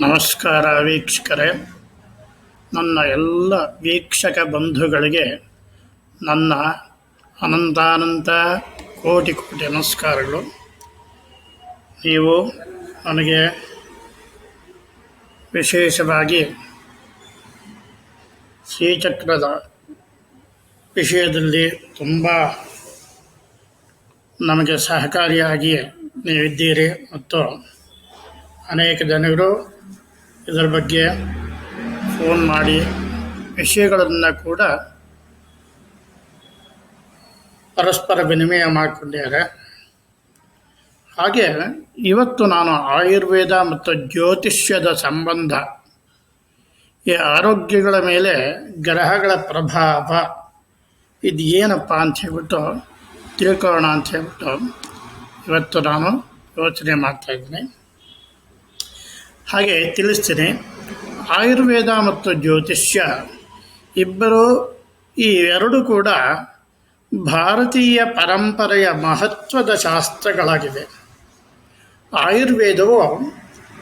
ನಮಸ್ಕಾರ ವೀಕ್ಷಕರೇ. ನನ್ನ ಎಲ್ಲ ವೀಕ್ಷಕ ಬಂಧುಗಳಿಗೆ ನನ್ನ ಅನಂತಾನಂತ ಕೋಟಿ ಕೋಟಿ ನಮಸ್ಕಾರಗಳು. ನೀವು ನನಗೆ ವಿಶೇಷವಾಗಿ ಶ್ರೀಚಕ್ರದ ವಿಷಯದಲ್ಲಿ ತುಂಬ ನಮಗೆ ಸಹಕಾರಿಯಾಗಿ ನೀವಿದ್ದೀರಿ ಮತ್ತು ಅನೇಕ ಜನರು ಇದರ ಬಗ್ಗೆ ಫೋನ್ ಮಾಡಿ ವಿಷಯಗಳನ್ನು ಕೂಡ ಪರಸ್ಪರ ವಿನಿಮಯ ಮಾಡಿಕೊಂಡಿದ್ದಾರೆ. ಹಾಗೆ ಇವತ್ತು ನಾನು ಆಯುರ್ವೇದ ಮತ್ತು ಜ್ಯೋತಿಷ್ಯದ ಸಂಬಂಧ ಈ ಆರೋಗ್ಯಗಳ ಮೇಲೆ ಗ್ರಹಗಳ ಪ್ರಭಾವ ಇದು ಏನಪ್ಪ ಅಂತ ಹೇಳ್ಬಿಟ್ಟು ತಿಳ್ಕೊಳ್ಳೋಣ ಅಂತ ಹೇಳ್ಬಿಟ್ಟು ಇವತ್ತು ನಾನು ಯೋಚನೆ ಮಾಡ್ತಾಯಿದ್ದೀನಿ ಹಾಗೆ ತಿಳಿಸ್ತೇನೆ. ಆಯುರ್ವೇದ ಮತ್ತು ಜ್ಯೋತಿಷ್ಯ ಇಬ್ಬರು ಈ ಎರಡು ಕೂಡ ಭಾರತೀಯ ಪರಂಪರೆಯ ಮಹತ್ವದ ಶಾಸ್ತ್ರಗಳಾಗಿವೆ. ಆಯುರ್ವೇದವು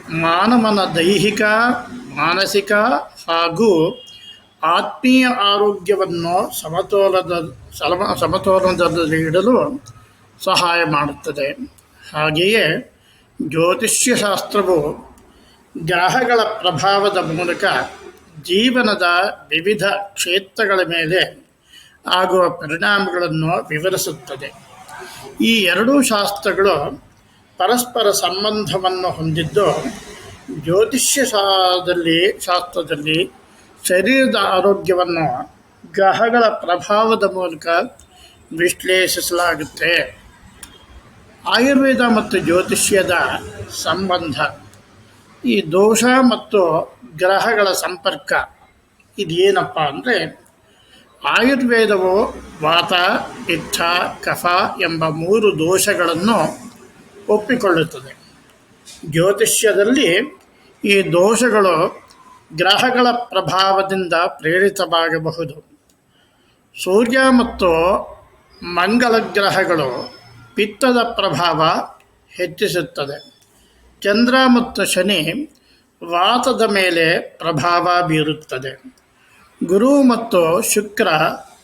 ಮಾನವನ ದೈಹಿಕ, ಮಾನಸಿಕ ಹಾಗೂ ಆತ್ಮೀಯ ಆರೋಗ್ಯವನ್ನು ಸಮತೋಲದ, ಸಮ, ಸಮತೋಲನದಲ್ಲಿ ಇಡಲು ಸಹಾಯ ಮಾಡುತ್ತದೆ. ಹಾಗೆಯೇ ಜ್ಯೋತಿಷ್ಯ ಶಾಸ್ತ್ರವು ಗ್ರಹಗಳ ಪ್ರಭಾವದ ಮೂಲಕ ಜೀವನದ ವಿವಿಧ ಕ್ಷೇತ್ರಗಳ ಮೇಲೆ ಆಗುವ ಪರಿಣಾಮಗಳನ್ನು ವಿವರಿಸುತ್ತದೆ. ಈ ಎರಡೂ ಶಾಸ್ತ್ರಗಳು ಪರಸ್ಪರ ಸಂಬಂಧವನ್ನು ಹೊಂದಿದ್ದು ಜ್ಯೋತಿಷ್ಯ ಶಾದಲ್ಲಿ ಶಾಸ್ತ್ರದಲ್ಲಿ ಶರೀರದ ಆರೋಗ್ಯವನ್ನು ಗ್ರಹಗಳ ಪ್ರಭಾವದ ಮೂಲಕ ವಿಶ್ಲೇಷಿಸಲಾಗುತ್ತೆ. ಆಯುರ್ವೇದ ಮತ್ತು ಜ್ಯೋತಿಷ್ಯದ ಸಂಬಂಧ. ಈ ದೋಷ ಮತ್ತು ಗ್ರಹಗಳ ಸಂಪರ್ಕ ಇದೇನಪ್ಪ ಅಂದರೆ ಆಯುರ್ವೇದವು ವಾತ ಪಿತ್ತ ಕಫ ಎಂಬ ಮೂರು ದೋಷಗಳನ್ನು ಒಪ್ಪಿಕೊಳ್ಳುತ್ತದೆ. ಜ್ಯೋತಿಷ್ಯದಲ್ಲಿ ಈ ದೋಷಗಳು ಗ್ರಹಗಳ ಪ್ರಭಾವದಿಂದ ಪ್ರೇರಿತವಾಗಬಹುದು. ಸೂರ್ಯ ಮತ್ತು ಮಂಗಳ ಗ್ರಹಗಳು ಪಿತ್ತದ ಪ್ರಭಾವ ಹೆಚ್ಚಿಸುತ್ತದೆ. ಚಂದ್ರ ಮತ್ತು ಶನಿ ವಾತದ ಮೇಲೆ ಪ್ರಭಾವ ಬೀರುತ್ತದೆ. ಗುರು ಮತ್ತು ಶುಕ್ರ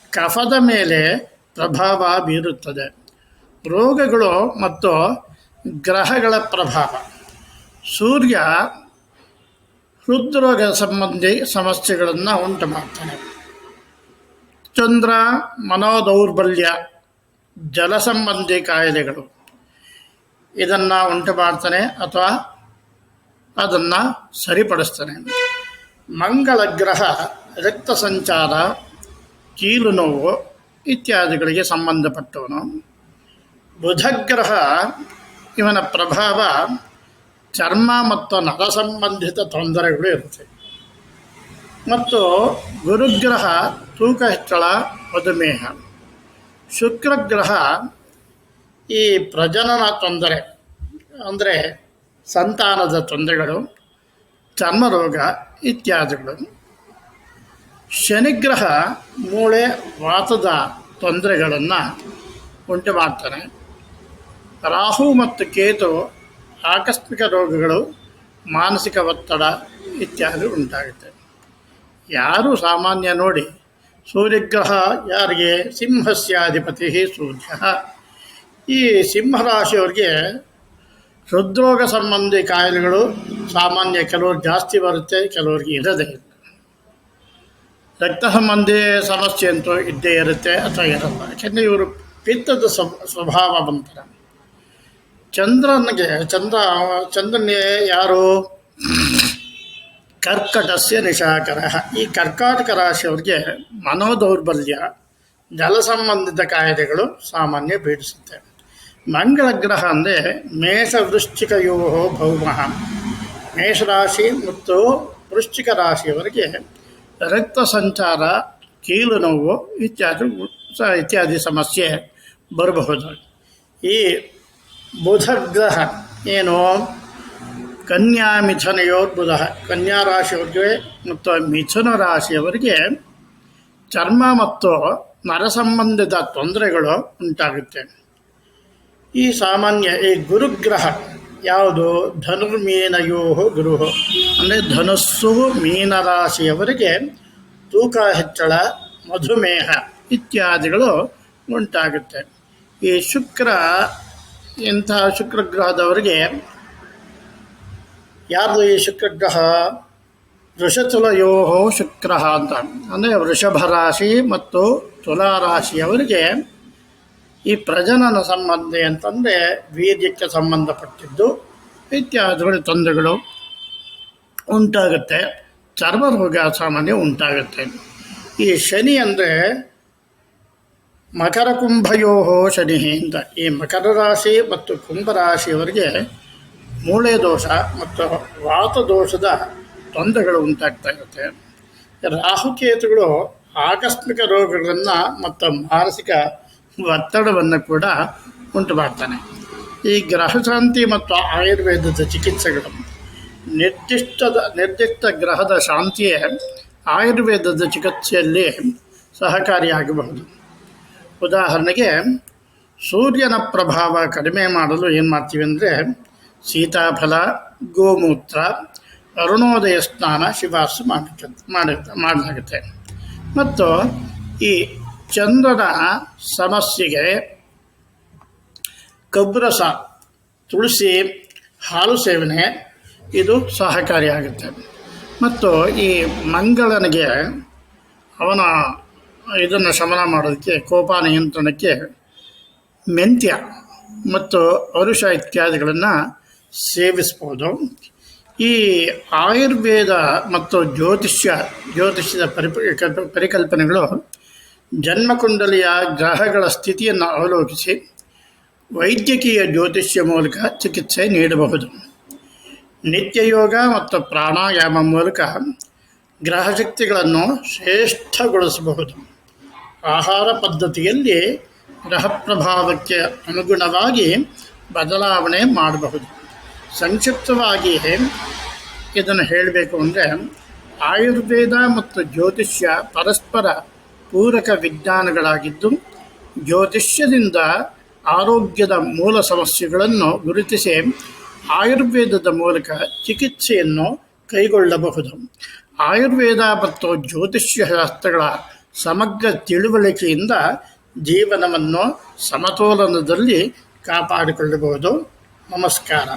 ಕಫದ ಮೇಲೆ ಪ್ರಭಾವ ಬೀರುತ್ತದೆ. ರೋಗಗಳು ಮತ್ತು ಗ್ರಹಗಳ ಪ್ರಭಾವ. ಸೂರ್ಯ ಹೃದ್ರೋಗ ಸಂಬಂಧಿ ಸಮಸ್ಯೆಗಳನ್ನು ಉಂಟು ಮಾಡ್ತಾನೆ. ಚಂದ್ರ ಮನೋದೌರ್ಬಲ್ಯ, ಜಲ ಸಂಬಂಧಿ ಕಾಯಿಲೆಗಳು. ಇದನ್ನು ಉಂಟು ಮಾಡ್ತಾನೆ ಅಥವಾ ಅದನ್ನು ಸರಿಪಡಿಸ್ತಾನೆ. ಮಂಗಳ ಗ್ರಹ ರಕ್ತ ಸಂಚಾರ ಕೀಲು ನೋವು ಇತ್ಯಾದಿಗಳಿಗೆ ಸಂಬಂಧಪಟ್ಟವನು. ಬುಧಗ್ರಹ, ಇವನ ಪ್ರಭಾವ ಚರ್ಮ ಮತ್ತು ನರ ಸಂಬಂಧಿತ ತೊಂದರೆಗಳು ಇರುತ್ತೆ. ಮತ್ತು ಗುರುಗ್ರಹ, ತೂಕ ಹೆಚ್ಚಳ ಮಧುಮೇಹ ಶುಕ್ರಗ್ರಹ ಈ ಪ್ರಜನನ ತೊಂದರೆ, ಅಂದರೆ ಸಂತಾನದ ತೊಂದರೆಗಳು, ಚರ್ಮರೋಗ ಇತ್ಯಾದಿಗಳು. ಶನಿಗ್ರಹ ಮೂಳೆ ವಾತದ ತೊಂದರೆಗಳನ್ನು ಉಂಟು ಮಾಡ್ತಾನೆ ರಾಹು ಮತ್ತು ಕೇತು ಆಕಸ್ಮಿಕ ರೋಗಗಳು, ಮಾನಸಿಕ ಒತ್ತಡ ಇತ್ಯಾದಿ ಉಂಟಾಗುತ್ತೆ. ಯಾರು ಸಾಮಾನ್ಯ ನೋಡಿ, ಸೂರ್ಯಗ್ರಹ ಯಾರಿಗೆ? ಸಿಂಹಸ್ಯಾಧಿಪತಿ ಸೂರ್ಯ. ಈ ಸಿಂಹರಾಶಿಯವರಿಗೆ ಹೃದ್ರೋಗ ಸಂಬಂಧಿ ಕಾಯಿಲೆಗಳು ಸಾಮಾನ್ಯ ಕೆಲವರು ಜಾಸ್ತಿ ಬರುತ್ತೆ, ಕೆಲವರಿಗೆ ಇರದೇ ಇಲ್ಲ. ರಕ್ತ ಸಂಬಂಧಿ ಸಮಸ್ಯೆ ಅಂತೂ ಇದ್ದೇ ಇರುತ್ತೆ ಅಥವಾ ಇರಲ್ಲ. ಯಾಕೆಂದರೆ ಇವರು ಪಿತ್ತದ ಸ್ವಭಾವ ಬಂತರ. ಚಂದ್ರನಿಗೆ, ಚಂದ್ರ ಚಂದ್ರನಿಗೆ ಯಾರು? ಕರ್ಕಟಸ್ಯ ನಿಶಾಕರ. ಈ ಕರ್ಕಾಟಕ ರಾಶಿಯವ್ರಿಗೆ ಮನೋದೌರ್ಬಲ್ಯ, ಜಲ ಸಂಬಂಧಿತ ಕಾಯಿಲೆಗಳು ಸಾಮಾನ್ಯ ಪೀಡಿಸುತ್ತೆ ಮಂಗಳ ಗ್ರಹ ಅಂದರೆ ಮೇಷ ಯೋಹೋ ಭೌಮ. ಮೇಷರಾಶಿ ಮತ್ತು ವೃಶ್ಚಿಕ ರಾಶಿಯವರಿಗೆ ರಕ್ತ ಸಂಚಾರ ಕೀಲು ನೋವು ಇತ್ಯಾದಿ ಇತ್ಯಾದಿ ಸಮಸ್ಯೆ ಬರಬಹುದು. ಈ ಬುಧಗ್ರಹ ಏನು? ಕನ್ಯಾ ಮಿಥುನಯೋರ್ಬುಧ. ಕನ್ಯಾ ರಾಶಿಯವರಿಗೆ ಮತ್ತು ಮಿಥುನ ರಾಶಿಯವರಿಗೆ ಚರ್ಮ ಮತ್ತು ನರ ಸಂಬಂಧದ ತೊಂದರೆಗಳು ಉಂಟಾಗುತ್ತೆ. ಈ ಸಾಮಾನ್ಯ ಈ ಗುರುಗ್ರಹ ಯಾವುದು? ಧನುರ್ಮೀನಯೋ ಗುರು ಅಂದರೆ ಧನುಸ್ಸು ಮೀನರಾಶಿಯವರಿಗೆ ತೂಕ ಹೆಚ್ಚಳ, ಮಧುಮೇಹ ಇತ್ಯಾದಿಗಳು ಉಂಟಾಗುತ್ತೆ. ಈ ಶುಕ್ರ ಇಂತಹ ಶುಕ್ರಗ್ರಹದವರಿಗೆ ಯಾರ್ದು ಈ ಶುಕ್ರಗ್ರಹ? ವೃಷತುಲಯೋ ಶುಕ್ರ ಅಂತ. ಅಂದರೆ ವೃಷಭ ರಾಶಿ ಮತ್ತು ತುಲಾ ರಾಶಿಯವರಿಗೆ ಈ ಪ್ರಜನನ ಸಂಬಂಧ ಅಂತಂದರೆ ವೀರ್ಯಕ್ಕೆ ಸಂಬಂಧಪಟ್ಟಿದ್ದು ಇತ್ಯಾದಿಗಳು ತೊಂದರೆಗಳು ಉಂಟಾಗುತ್ತೆ. ಚರ್ಮ ರೋಗ ಸಾಮಾನ್ಯ ಉಂಟಾಗುತ್ತೆ. ಈ ಶನಿ ಅಂದರೆ ಮಕರ ಕುಂಭಯೋ ಶನಿ ಅಂತ. ಈ ಮಕರ ರಾಶಿ ಮತ್ತು ಕುಂಭರಾಶಿಯವರಿಗೆ ಮೂಳೆ ದೋಷ ಮತ್ತು ವಾತ ದೋಷದ ತೊಂದರೆಗಳು ಉಂಟಾಗ್ತಾ ಇರುತ್ತೆ. ರಾಹುಕೇತುಗಳು ಆಕಸ್ಮಿಕ ರೋಗಗಳನ್ನು ಮತ್ತು ಮಾನಸಿಕ ಒತ್ತಡವನ್ನು ಕೂಡ ಉಂಟು ಮಾಡ್ತಾನೆ. ಈ ಗ್ರಹಶಾಂತಿ ಮತ್ತು ಆಯುರ್ವೇದದ ಚಿಕಿತ್ಸೆಗಳು ನಿರ್ದಿಷ್ಟದ, ನಿರ್ದಿಷ್ಟ ಗ್ರಹದ ಶಾಂತಿಯೇ ಆಯುರ್ವೇದದ ಚಿಕಿತ್ಸೆಯಲ್ಲಿ ಸಹಕಾರಿಯಾಗಬಹುದು. ಉದಾಹರಣೆಗೆ, ಸೂರ್ಯನ ಪ್ರಭಾವ ಕಡಿಮೆ ಮಾಡಲು ಏನು ಮಾಡ್ತೀವಿ ಅಂದರೆ, ಸೀತಾಫಲ, ಗೋಮೂತ್ರ, ಅರುಣೋದಯ ಸ್ನಾನ ಶಿಫಾರಸು ಮಾಡಲಿಕ್ಕೆ ಮಾಡಿ ಮಾಡಲಾಗುತ್ತೆ. ಮತ್ತು ಈ ಚಂದ್ರನ ಸಮಸ್ಯೆಗೆ ಕಬ್ಬರಸ, ತುಳಸಿ, ಹಾಲು ಸೇವನೆ, ಇದು ಸಹಕಾರಿಯಾಗುತ್ತೆ. ಮತ್ತು ಈ ಮಂಗಳನಿಗೆ ಅವನ ಇದನ್ನು ಶಮನ ಮಾಡೋದಕ್ಕೆ, ಕೋಪ ನಿಯಂತ್ರಣಕ್ಕೆ ಮೆಂತ್ಯ ಮತ್ತು ಅರುಷ ಇತ್ಯಾದಿಗಳನ್ನು ಸೇವಿಸ್ಬೋದು. ಈ ಆಯುರ್ವೇದ ಮತ್ತು ಜ್ಯೋತಿಷ್ಯ, ಜ್ಯೋತಿಷ್ಯದ ಪರಿಪ, ಪರಿಕಲ್ಪನೆಗಳು ಜನ್ಮಕುಂಡಲಿಯ ಗ್ರಹಗಳ ಸ್ಥಿತಿಯನ್ನು ಅವಲೋಕಿಸಿ ವೈದ್ಯಕೀಯ ಜ್ಯೋತಿಷ್ಯ ಮೂಲಕ ಚಿಕಿತ್ಸೆ ನೀಡಬಹುದು. ನಿತ್ಯಯೋಗ ಮತ್ತು ಪ್ರಾಣಾಯಾಮ ಮೂಲಕ ಗ್ರಹಶಕ್ತಿಗಳನ್ನು ಶ್ರೇಷ್ಠಗೊಳಿಸಬಹುದು. ಆಹಾರ ಪದ್ಧತಿಯಲ್ಲಿ ಗ್ರಹ ಪ್ರಭಾವಕ್ಕೆ ಅನುಗುಣವಾಗಿ ಬದಲಾವಣೆ ಮಾಡಬಹುದು. ಸಂಕ್ಷಿಪ್ತವಾಗಿ ಇದನ್ನು ಹೇಳಬೇಕು ಅಂದರೆ ಆಯುರ್ವೇದ ಮತ್ತು ಜ್ಯೋತಿಷ್ಯ ಪರಸ್ಪರ ಪೂರಕ ವಿಜ್ಞಾನಗಳಾಗಿದ್ದು ಜ್ಯೋತಿಷ್ಯದಿಂದ ಆರೋಗ್ಯದ ಮೂಲ ಸಮಸ್ಯೆಗಳನ್ನು ಗುರುತಿಸಿ ಆಯುರ್ವೇದದ ಮೂಲಕ ಚಿಕಿತ್ಸೆಯನ್ನು ಕೈಗೊಳ್ಳಬಹುದು. ಆಯುರ್ವೇದ ಮತ್ತು ಜ್ಯೋತಿಷ್ಯ ಶಾಸ್ತ್ರಗಳ ಸಮಗ್ರ ತಿಳುವಳಿಕೆಯಿಂದ ಜೀವನವನ್ನು ಸಮತೋಲನದಲ್ಲಿ ಕಾಪಾಡಿಕೊಳ್ಳಬಹುದು. ನಮಸ್ಕಾರ.